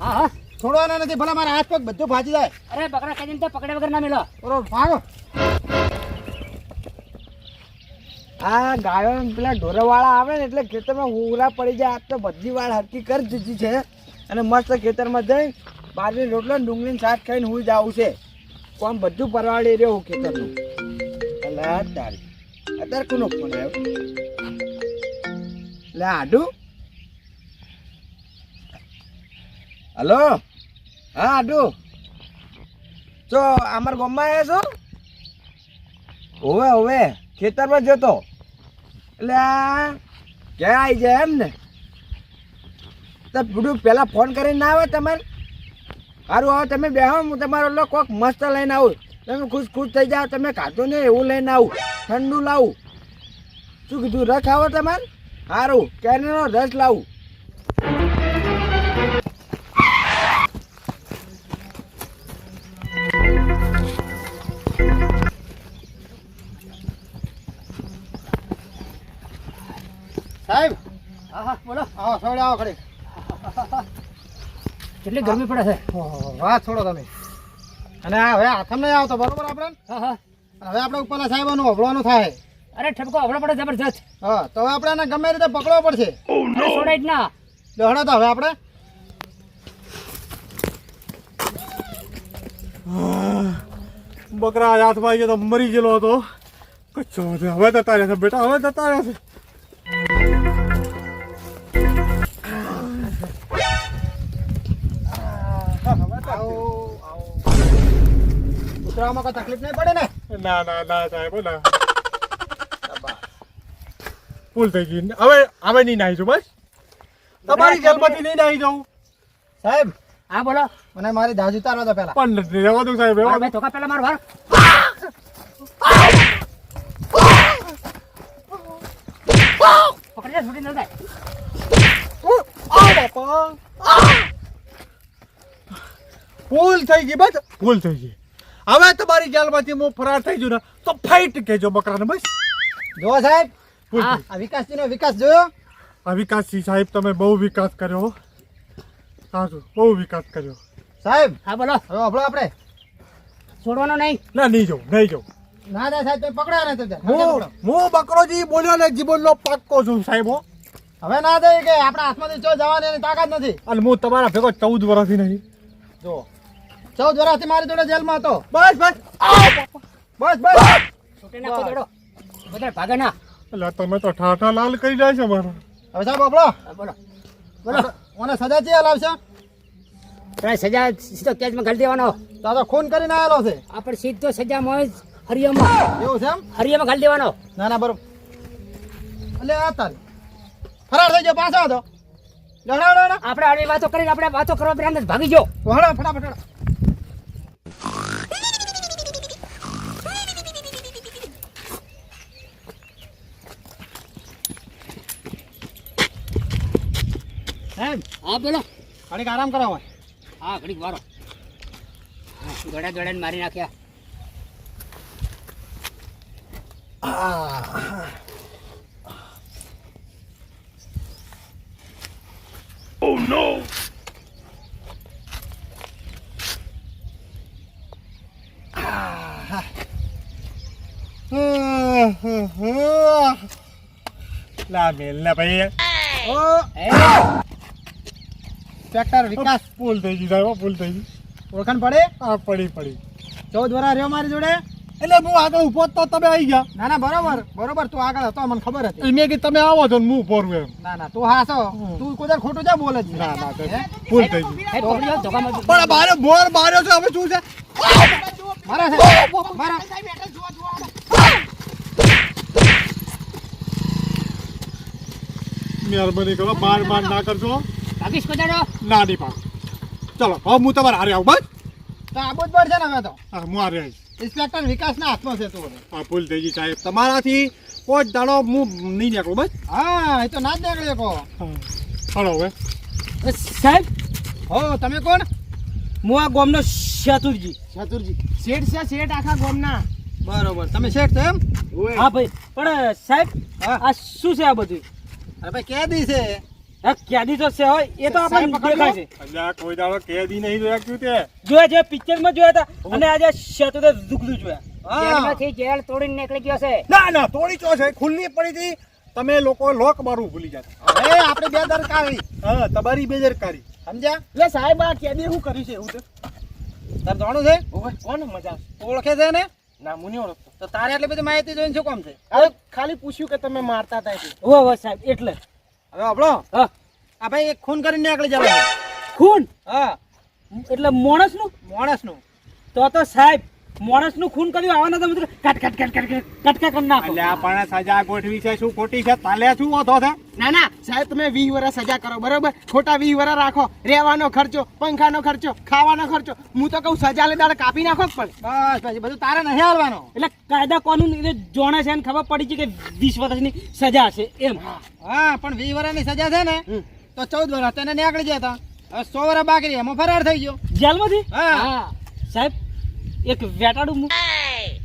હા હા છોડવાના નથી ભલા મારા હાથ પગ બધું ભાજી જાય. અરે બકરા કદી તો પકડે વગર ના મેલો. બરોબર ભાગો. આ ગાયો પેલા ઢોરવાળા આવે ને એટલે ખેતરમાં ઉગરા પડી જાય. આજ તો બધી વાળ હરકી કરી દીધી છે. અને મસ્ત ખેતરમાં જઈ બારની રોટલો ને ડુંગળીને શાક ખાઈને હું જાઉં છે. કોમ બધું પરવાડી રહ્યો હું ખેતરનું અલા તારી. અત્યારે કોનો ફોન આવ્યો? લે આડુ. હલો? હા આડુ તો અમાર ગામમાં આવ્યા છો? હોવે હોવે. ખેતરમાં જતો. એટલે ક્યાં આવી જાય એમ ને? તો બધું પહેલાં ફોન કરીને ના આવે તમારે? સારું આવો તમે બેહો, હું તમારો લો કોક મસ્ત લઈને આવું. તમે ખુશ ખુશ થઈ જાઓ, તમે ખાધું ને એવું લઈને આવું. ઠંડુ લાવું. શું કીધું, રસ આવો તમારે? સારું કેરીનો રસ લાવું. સાહેબ? હા હા બોલો. આવો સોડે આવો ખડે કેટલી ગરમી પડે છે? વાત છોડો તમે. અને આ હવે હાથમ નહીં આવતો બરોબર આપણે હા હા. હવે આપણે ઉપરના સાહેબનું અભળવાનું થાય. અરે ઠપકો અભળો પડે જબરજસ્ત. હા તો હવે આપણે એને ગમે રીતે પકડવો પડશે. જ ના. દોડો તો હવે આપણે બકરા હાથમાં ગયો તો મરી ગયેલો હતો. કચ્છો હવે જતા રહેશે બેટા હવે જતા રહેશે. ઉતરાવામાં કોઈ તકલીફ નહીં પડે ને? ના ના ના સાહેબ ના. ભૂલ થઈ ગઈ. હવે હવે નહીં નાહી જાઉં બસ. તમારી જેલમાંથી નહીં નાહી જાઉં. સાહેબ હા બોલો મને મારી દાજ ઉતારવા દો પહેલા. પણ નથી રહેવા દઉં સાહેબ રહેવા બે ધોકા પેલા મારો વાર પકડી છૂટી ન જાય. બાપા. ભૂલ થઈ ગઈ બસ. ભૂલ થઈ ગઈ. હવે તમારી જેલમાંથી હું ફરાર થઈ જઉં ને તો ફાઈટ કહેજો બકરાને બસ. જો સાહેબ. આ વિકાસજીનો વિકાસ જોયો? આ વિકાસજી સાહેબ તમે બહુ વિકાસ કર્યો સાચું બહુ વિકાસ કર્યો. સાહેબ હા બોલો. હવે આપણો આપણે. છોડવાનો નહીં? ના નહીં જાઉં નહીં જાઉં ના ના સાહેબ તમે પકડ્યા ને તો હું હું બકરોજી બોલ્યો ને જીવનનો પાક્કો છું સાહેબ હો. હવે ના દે કે આપણા હાથમાંથી ચો જવાની એની તાકાત નથી. અને હું તમારા ભેગો ચૌદ વર્ષથી નહીં. જો ચૌદ વર્ષથી મારી જોડે જેલમાં હતો. બસ બસ. બસ બસ. છૂટી નાખો બધા ભાગે ના. એટલે તમે તો ઠાઠા લાલ કરી જાય છે મારા. હવે સાહેબ હબળો બોલો. બોલો. મને સજા ચી લાવશે? તારે સજા સીધો કેસમાં ઘાલી દેવાનો. તો આ ખૂન કરીને આવેલો છે. આપણે સીધો સજામાં જ હરિયામાં. એવું છે એમ? હરિયામાં ઘાલી દેવાનો. ના ના બરોબર. એટલે આ તારી. ફરાર થઈ ગયો પાછો હતો આપણે આવી વાતો કરીને આપણે વાતો કરવા બેન ભાગી જો વહાડો ફટાફટ સાહેબ હા બોલો ઘડીક આરામ કરાવો હા ઘડીક વારો. દોડા દોડા મારી નાખ્યા. લા મેલ ને ભાઈ ઓ. એ ટ્રેક્ટર વિકાસ. ભૂલ થઈ ગઈ સાહેબ હો, થઈ ગઈ ઓળખાણ પડે? હા પડી પડી. ચૌદ વરા રહ્યો મારી જોડે? એટલે હું આગળ ઊભો તો તમે આવી ગયા. ના ના બરોબર બરોબર તું આગળ હતો મને ખબર હતી. મેં કે તમે આવો છો હું એમ. ના ના તું હાસો. તું કુદર ખોટું જા બોલે જ ના ના ફૂલ થઈ ગઈ. પણ બારે બોર બાર્યો છે હવે શું છે? મારા સાહેબ મારા. મહેરબાની કરો બાર બાર ના કરશો ભાગીશ કદાડો ના નહીં પાડ ચલો હવે હું તમારે હારે આવું બસ. તો આબુ જ પડશે ને હવે તો. હા હું હારે આવીશ. ઇન્સ્પેક્ટર વિકાસના હાથમાં છે તું હા ભૂલ થઈ ગઈ સાહેબ. તમારાથી કોઈ દાડો હું નહીં નીકળું બસ. હા એ તો ના જ નીકળે કો. ચલો હવે. સાહેબ હો તમે કોણ? હું આ ગોમનો શેતુરજી. શેતુરજી. શેઠ છે શેઠ આખા ગોમના. બરોબર. તમે શેઠ છો એમ? હા ભાઈ. પણ સાહેબ હા. આ શું છે આ બધું? અરે ભાઈ કેદી છે. હા કેદી તો છે હોય એ તો આપણને દેખાય છે. અલ્યા કોઈ દાડો કેદી નહીં જોયા ક્યું તે? જોયા જે પિક્ચરમાં જોયા હતા. અને આજે શેતુદે દુગલું જોયા. હા. જેલમાંથી જેલ તોડીને નીકળી ગયો છે. ના ના તોડી ચો છે ખુલ્લી પડી હતી. તમે લોકો લોક મારું ભૂલી જતા હવે આપણે બે દરકારી. હા તમારી બેદરકારી સમજ્યા? લે સાહેબ આ કેદી શું કર્યું છે એવું તો તમે જાણો છે? કોણ મજા? ઓળખે છે ને ના મુની ઓળખતો. તો તારે એટલે બધી માહિતી જોઈને શું કામ છે? હવે ખાલી પૂછ્યું કે તમે મારતા હતા એટલે ઓ હો સાહેબ એટલે. હવે આપણો હા. આ ભાઈ એક ખૂન કરીને નીકળી જવાનું. ખૂન? હા. એટલે માણસનું? માણસનું. તો તો સાહેબ માણસનું ખૂન કર્યું આવવાના તો મતલબ cut cut cut cut cut કટકા કરી નાખો. અલ્યા પણ સજા ગોઠવી છે શું ખોટી છે? તાલે શું વાંધો છે? ના ના સાહેબ તમે વીસ વર્ષ સજા કરો બરોબર? ખોટા વીસ વર્ષ રાખો. રહેવાનો ખર્ચો પંખાનો ખર્ચો ખાવાનો ખર્ચો. હું તો કહું સજા લે દાડે કાપી નાખો જ પણ. બસ પછી બધું તારે નહીં આવવાનો એટલે કાયદા કોનું એ જોણે છે ને ખબર પડી છે કે વીસ વર્ષની સજા છે એમ. હા પણ વીસ વર્ષની સજા છે ને તો ચૌદ વર્ષ તેને નીકળી જતા હવે સો વર્ષ બાકી એમાં ફરાર થઈ ગયો. જેલમાંથી? હા. સાહેબ એક વેટાડું મૂક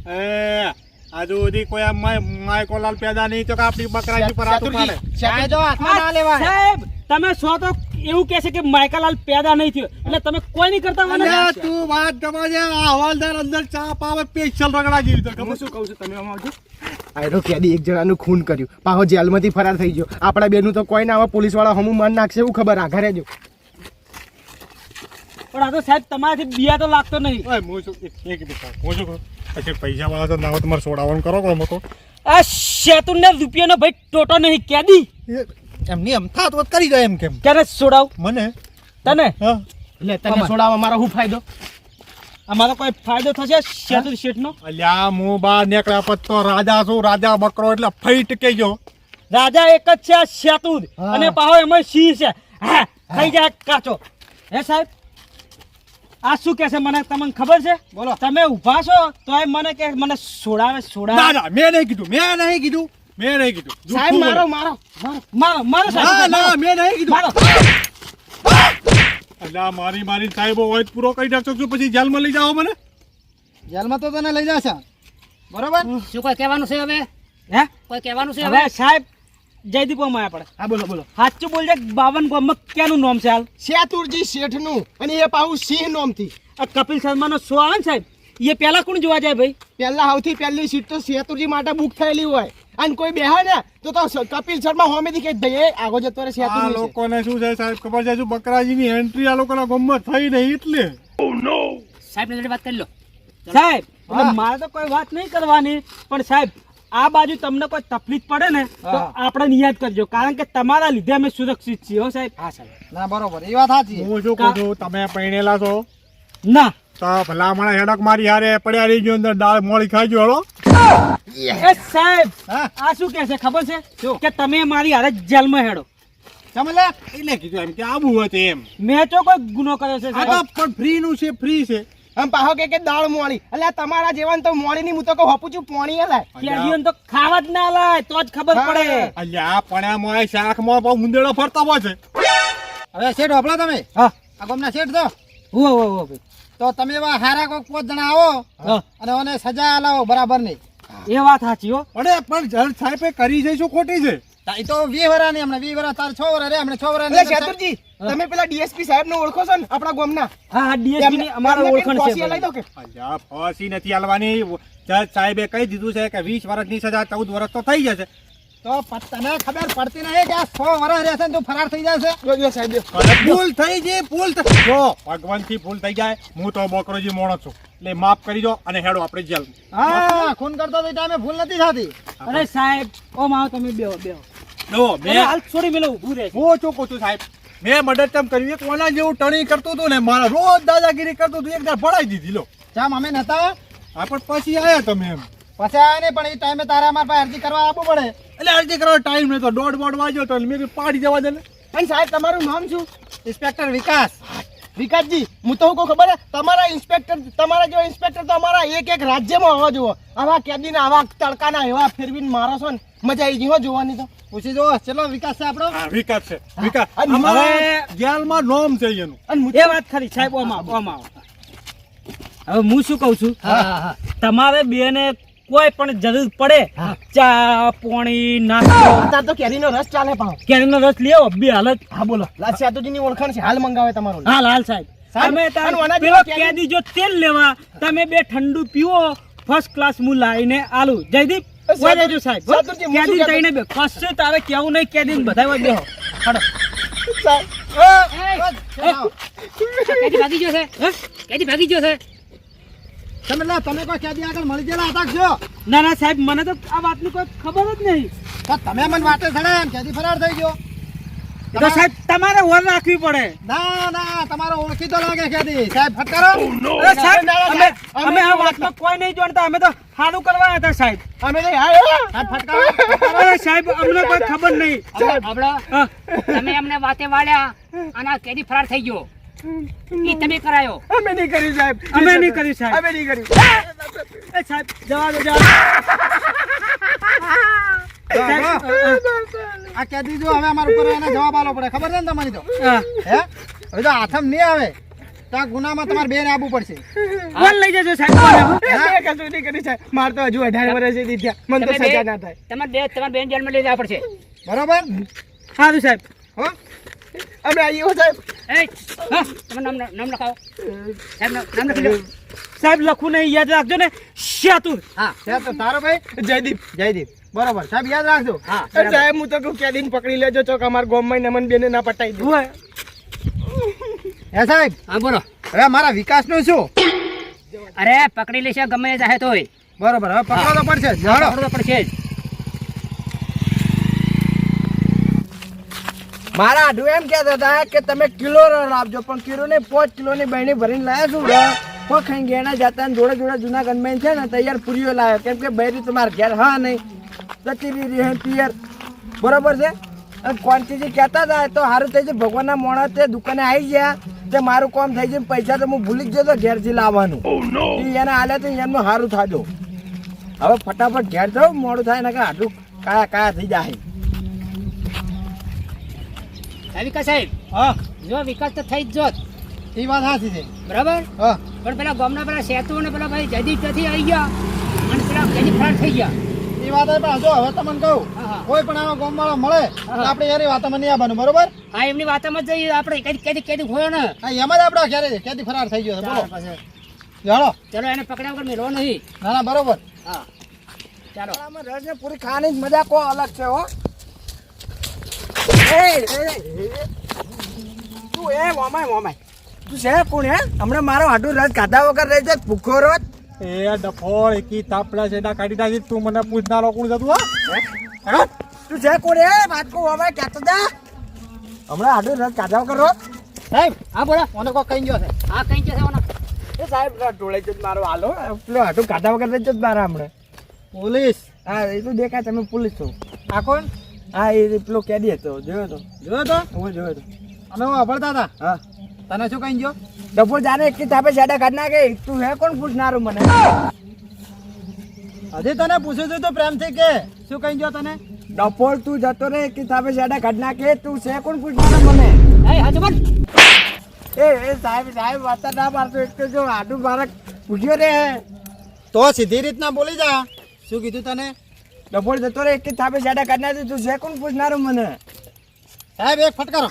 એ આજુ સુધી કોઈ માય માયકોલાલ પેદા નહીં તો કે આપણી બકરાજી પર હાથ ઉપાડે કાયદો હાથમાં ના લેવા સાહેબ તમે સો તો એવું કહે છે કે માયકાલાલ પેદા નહીં થયો. એટલે તમે કોઈ નહીં કરતા મને તું વાત ગમે છે આ હવાલદાર અંદર ચા પાવે પેશલ રગડા જેવી તો. ગમે શું કહું છું? તમે આમાં આવજો. આયરો કેદી એક જણાનું ખૂન કર્યું. પાછો જેલમાંથી ફરાર થઈ ગયો. આપણા બેનું તો કોઈ ના આવે પોલીસવાળા હમું માન નાખશે એવું ખબર. આઘા રહેજો પણ આ તો સાહેબ તમારાથી બિયા તો લાગતો નહીં. ઓય હું શું એક એક હું શું પછી પૈસા વાળા તો ના હોય તમારે સોડાવાનું કરો કોમ તો આ શેતુને રૂપિયાનો ભાઈ ટોટો નહીં કેદી? એમની એમ થાત વાત કરી જાય એમ કેમ? ક્યારે છોડાવ મને? તને? હા. એટલે તને છોડાવ મારો શું ફાયદો? અમારો કોઈ ફાયદો થશે શેતુ શેઠનો? અલ્યા હું બા નીકળ્યા પછી તો રાજા છું રાજા બકરો એટલે ફઈટ ગયો. રાજા એક જ છે આ શેતુદ. અને પાહો એમાં સિંહ છે? હા ખાઈ જાય કાચો. હે સાહેબ? આ શું કે છે મને? તમને ખબર છે? બોલો. તમે ઊભા છો તો એ મને કે મને છોડાવે ના છોડાવે. ના મેં નહીં કીધું મેં નહીં કીધું મેં નહીં કીધું. સાહેબ મારો મારો મારો મારો સાહેબ ના મેં નહીં કીધું. મારો. અલા મારી મારી સાહેબ હોય પૂરો કરી નાખશો. છો પછી જેલમાં લઈ જાઓ મને? જેલમાં તો તને લઈ જશે. બરોબર? શું કોઈ કહેવાનું છે હવે? હે? કોઈ કહેવાનું છે હવે? સાહેબ જયદીપો માં આપણે હા બોલો બોલો. સાચું બોલજે બાવન ગામમાં ક્યાંનું નામ છે હાલ? શેતુરજી શેઠનું અને એ પાછું સિંહ નોમથી. આ કપિલ શર્માનો શો આવે ને સાહેબ? એ પેલા કોણ જોવા જાય ભાઈ? પહેલા સૌથી પહેલી સીટ તો શેતુરજી માટે બુક થયેલી હોય. અને કોઈ બેહે ને તો તો કપિલ શર્મા હોમેથી કે ભાઈ એ આગો જતો રહે આ શેતુરજી છે. લોકોને શું છે સાહેબ ખબર છે? શું બકરાજીની એન્ટ્રી આ લોકોના ગામમાં થઈ નહીં એટલે. સાહેબ જોડે વાત કરી લો. સાહેબ મારે તો કોઈ વાત નહીં કરવાની પણ સાહેબ આ બાજુ તમને કોઈ તકલીફ પડે ને તો આપણે યાદ કરજો. કારણ કે તમારા લીધે અમે સુરક્ષિત છીએ હો સાહેબ. હા સાહેબ. ના બરોબર. એ વાત સાચી હું શું કહું છું તમે પૈણેલા છો? ના. તો ભલા મને હેડક મારી હારે પડ્યા રહી ગયો અંદર દાળ મોળી ખાઈ ગયો હળો. એ સાહેબ હા? આ શું કહે છે ખબર છે? કે તમે મારી હારે જેલમાં હેડો. સમજલે એટલે કીધું એમ કે આવું હોય તો એમ. મેં તો કોઈ ગુનો કર્યો છે સાહેબ. પણ ફ્રી નું છે ફ્રી છે. આમ પાહો કે કે દાળ મોળી. એટલે તમારા જેવાને તો મોળી ની હું તો કહું છું પોણી અલાય. કેદીઓને તો ખાવા જ ના લાય તો જ ખબર પડે પડે. અલ્યા મોય શાખ મો બહુ મુંદેડો ફરતો હોય છે. હવે શેઠ હોપલા તમે? હા. આ ગામના શેઠ તો હો હો હો તો તમે એવા હારા કોક પાંચ જણા આવો હા. અને ઓને સજા લાવો બરાબર નહીં. એ વાત સાચી હો. અરે પણ જળ સાહેબે કરી જઈશું શું ખોટી છે? એ તો વીસ વર્ષની હમણાં વીસ વર્ષ તાર છ વર્ષ રે હમણાં છ વર્ષ એટલે શેતુરજી તમે પેલા ડીએસપી સાહેબ ને ઓળખો છો ને આપણા ગામના? હા હા ડીએસપી ની અમારા એમને છે ફાંસી દો કે? અલ્યા ફાંસી નથી હાલવાની. જજ સાહેબે કહી દીધું છે કે વીસ વર્ષની સજા ચૌદ વર્ષ તો થઈ જશે. તો તને ખબર પડતી નહીં કે આ સો વર્ષ રહેશે ને તું ફરાર થઈ જશે? જો જો સાહેબ ભૂલ થઈ ગઈ ભૂલ જો. ભગવાનથી ભૂલ થઈ જાય. હું તો બોકરોજી મોણો છું. એટલે માફ કરી દો અને હેડો આપણે જેલ હા ખૂન કરતો તો ટાઈમે ભૂલ નથી થતી. અરે સાહેબ ઓ માવ તમે બેહો બેહો. જો મેં હાલ છોડી મેલો ઊભું રહે. હું શું છું સાહેબ. મેં મર્ડર ચમ કર્યું. એક ઓના જેવું ટણી કરતું હતું ને મારા રોજ દાદાગીરી કરતું હતું એક દાડ ભરાઈ દીધી લો. જામ અમે નતા? હા પણ પછી આયા તમે એમ. પછી આયા પણ એ ટાઈમે તારે અમારા પાસે અરજી કરવા આવવું પડે. એટલે અરજી કરવા ટાઈમ નતો. દોઢ બોડ વાગ્યો તો મેં પાડી જવા દે ને. અને સાહેબ તમારું નામ શું? ઇન્સ્પેક્ટર વિકાસ. વિકાસજી હું તો હું કહું ખબર? તમારા ઇન્સ્પેક્ટર તમારા જેવા ઇન્સ્પેક્ટર તો અમારા એક એક રાજ્યમાં હોવા જુઓ. આવા કેદીને આવા તડકાના એવા ફેરવીને મારો છો ને મજા આવી ગઈ હો જોવાની તો. પૂછી જો ચલો વિકાસ છે આપણો? વિકાસ છે. વિકાસ. અને અમારા જેલમાં નોમ છે એનું. અને એ વાત ખરી સાહેબ ઓમાં આવો, ઓમાં હવે હું શું કહું છું? તમારે બેને કોઈ પણ જરૂર પડે ચા પાણી નાસ્તો. અત્યારે તો કેરીનો રસ ચાલે પાવ કેરીનો રસ લેવો બે હાલત. હા બોલો. લાલ સાતુજીની ઓળખાણ છે. હાલ મંગાવે તમારું. હાલ હાલ સાહેબ. સાહેબ, તમે તાર પેલો કેદી- જો તેલ લેવા તમે બે ઠંડુ પીવો. ફર્સ્ટ ક્લાસ હું લાવીને આલુ. જયદીપ સાહેબ, વહી સાહેબ કેદી? જઈને બે. કશું તારે કેવું નહીં કેદી બધા બેહો. હડો. કેદી ભાગી ગયો છે. કેદી ભાગી ગયો છે. તમે લા તમે કોઈ ક્યાંથી આગળ મળી ગયેલા હતા છો? ના ના સાહેબ મને તો આ વાતની કોઈ ખબર જ નહીં. તો તમે મને વાટે ચડ્યા એમ ક્યાંથી ફરાર થઈ ગયો. તો સાહેબ તમારે ઓર રાખવી પડે. ના ના તમારો ઓળખીતો લાગે ક્યાંથી સાહેબ ફટકારો અરે સાહેબ ના, ના, અમે આ વાતમાં કોઈ નહીં જાણતા. અમે તો સારું કરવા હતા સાહેબ. અમે તો સાહેબ ફટકારો અરે સાહેબ અમને કોઈ ખબર નહીં. હા. તમે અમને વાતે વાળ્યા અને આ કેદી ફરાર થઈ ગયો. ઈ તમે કરાયો. અમે નહીં કર્યું સાહેબ. અમે નહીં કર્યું. સાહેબ. અમે નહીં કર્યું. એ સાહેબ જવા દો જવા આ ક્યાંથી દીધું હવે અમારા ઉપર એને જવાબ આલો પડે. ખબર છે ને તમારી તો? હે. હવે તો હાથમ નહીં આવે. તો આ ગુનામાં તમારે બેન આવવું પડશે કોણ લઈ જજો સાહેબ? કશું નહીં કર્યું સાહેબ. મારે તો હજુ અઢાર વર્ષથી થયા. મને તો તમે સજા બે- ના થાય. તમારે બે તમારે બેન જેલમાં લઈ જવા પડશે. બરોબર? સારું સાહેબ. હો? અમે આવીએ હો સાહેબ. એ હા તમારું નામ નામ લખાવો. સાહેબ નામ લખી લો. સાહેબ લખું નહીં યાદ રાખજો ને. શ્યાતુર હા તો. તારો ભાઈ? જયદીપ. જયદીપ. બરોબર. સાહેબ યાદ રાખજો. હા સાહેબ હું તો કહું કે દિન પકડી લેજો ચોક અમાર ગોમમાં નમન બેને ના પટાઈ દઉં હોય. હે સાહેબ? હા બોલો. હવે મારા વિકાસનું શું? અરે પકડી લેશે ગમે એ જાહે તોય. બરોબર. હવે પકડો તો પડશે. જ. જાણો. પકડવો પડશે જ. મારા આડું એમ કહેતા હતા કે તમે કિલો રણ આપજો પણ કિલો ને પાંચ કિલોની બહેણી ભરીને લાયા છું પણ ખાઈ ઘેણા જતા જોડે જોડે જૂના ગનમેન છે ને તૈયાર પૂરીઓ લાવ્યો કેમ કે બહેરી તમારા ઘેર હા નહીં. જતી રહી પિયર. બરોબર છે? અને ક્વોન્ટિટી કહેતા હતા તો સારું થઈ છે ભગવાનના મોણા તે દુકાને આવી ગયા. તે મારું કામ થઈ જાય પૈસા તો હું ભૂલી જ જતો ઘેરથી લાવવાનું. ઈ એને હાલે તો એમનું સારું થાજો. હવે ફટાફટ ઘેર જાઉં મોડું થાય ને કે આટલું કાયા કાયા થઈ જાય હા વિકાસ સાહેબ. હા. જો વિકાસ તો થઈ જ જોત. એ વાત સાચી છે. બરાબર? હા. પણ પેલા ગામના પેલા સેતુ અને પેલા ભાઈ જદી ત્યાંથી આવી ગયા અને પેલા કેદી ફરાર થઈ ગયા. એ વાત પણ જો હવે તમને કહું. કોઈ પણ આવા ગામ વાળો મળે તો આપણે યાર વાતમાં નહીં આવવાનું બરોબર? હા એમની વાતમાં જ જઈએ. આપણે કેદી કેદી કેદી ખોયો ને. હા એમ જ આપણે ક્યારે ક્યાંથી ફરાર થઈ ગયો બોલો. ચાલો ચાલો. એને પકડ્યા વગર મેળવો નહીં. ના ના બરોબર. હા. ચાલો. આમાં રસને પૂરી ખાવાની જ મજા કો અલગ છે હો. તું એ મોમાય મોમાય. તું છે? કોણ હે? હમણાં મારો હાડું રસ ખાધા વગર રહી છે ભૂખો રોજ. એ ડફોળ એકી તાપડા છેડા કાઢી નાખી તું મને પૂછનારો કોણ જતું હા. તું છે? કોણ હે? વાત કો મોમાય જા. હમણાં હાડું રસ ખાધા વગર રોજ. સાહેબ હા બોલો મને કોઈ કઈ ગયો છે. હા કઈ જશે ઓના. એ સાહેબ ટોળે જ મારો હાલો. પેલો હાડું ખાધા વગર રહી છે જ મારા હમણાં. પોલીસ. હા એ તો દેખાય તમે પોલીસ છો. આ કોણ? હા એ પેલો કેદી હતો. જોયો તો? જોયો તો? હું જોયો તો. અમે હું વાપરતા હતા? હા. તને શું કહી ગયો? ડફોર જાને એક થાપે સાડા કાઢ નાખે તું હે કોણ પૂછનારું મને? હજી તને પૂછ્યું છું તો પ્રેમથી કે. શું કહી ગયો તને? ડફોર તું જતો રે એક થાપે સાડા કાઢ નાખે તું છે કોણ પૂછનારું મને? એ હજબન એ એ સાહેબ સાહેબ વાત ના મારતો એક તો જો આડું મારા પૂછ્યો રે. તો સીધી રીતના બોલી જા. શું કીધું તને? ડફોર જતો રે એક થાપે જાડા કાઢ નાખે તું છે કોણ પૂછનારો મને? સાહેબ એક ફટકારો.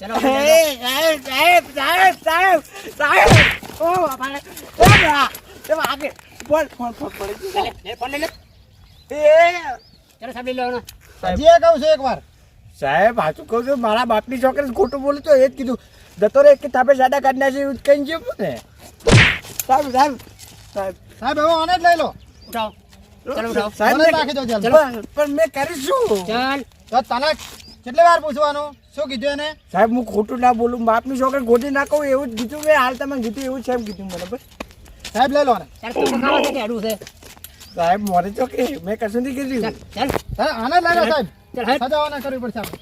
ચલો એ, સાહેબ સાહેબ સાહેબ સાહેબ સાહેબ. ઓ બાપા. બા, આગે. ફોન ફોન પડી લે, ફોન લે. એ. ચલો સાહેબ લઈ લો હજી કહું છું એક વાર સાહેબ હાચું કહું છું મારા બાપની છોકરી ખોટું બોલું તો એ જ કીધું. જતો રે એક થાપે સાડા કાઢ નાખે જ કઈ ગયું ને સાહેબ સાહેબ સાહેબ. સાહેબ હવે આને જ લઈ લો. ઉઠાવો ચલો સાહેબ રાખી દો ચાલ. પણ પણ મેં કરીશું ચાલ. તો તને કેટલી વાર પૂછવાનું? શું કીધું એને? સાહેબ હું ખોટું ના બોલું બાપની છોકરી ખોટી ના કહું એવું જ કીધું મેં હાલ તમે કીધું એવું છે એમ કીધું બસ. સાહેબ લઈ લો આને. ચાલ તું કે સાહેબ મોરે મેં કશું નહીં કીધું ચાલ સાહેબ, આને લઈ લો સાહેબ. સજાવાના કરવી પડશે આપણે.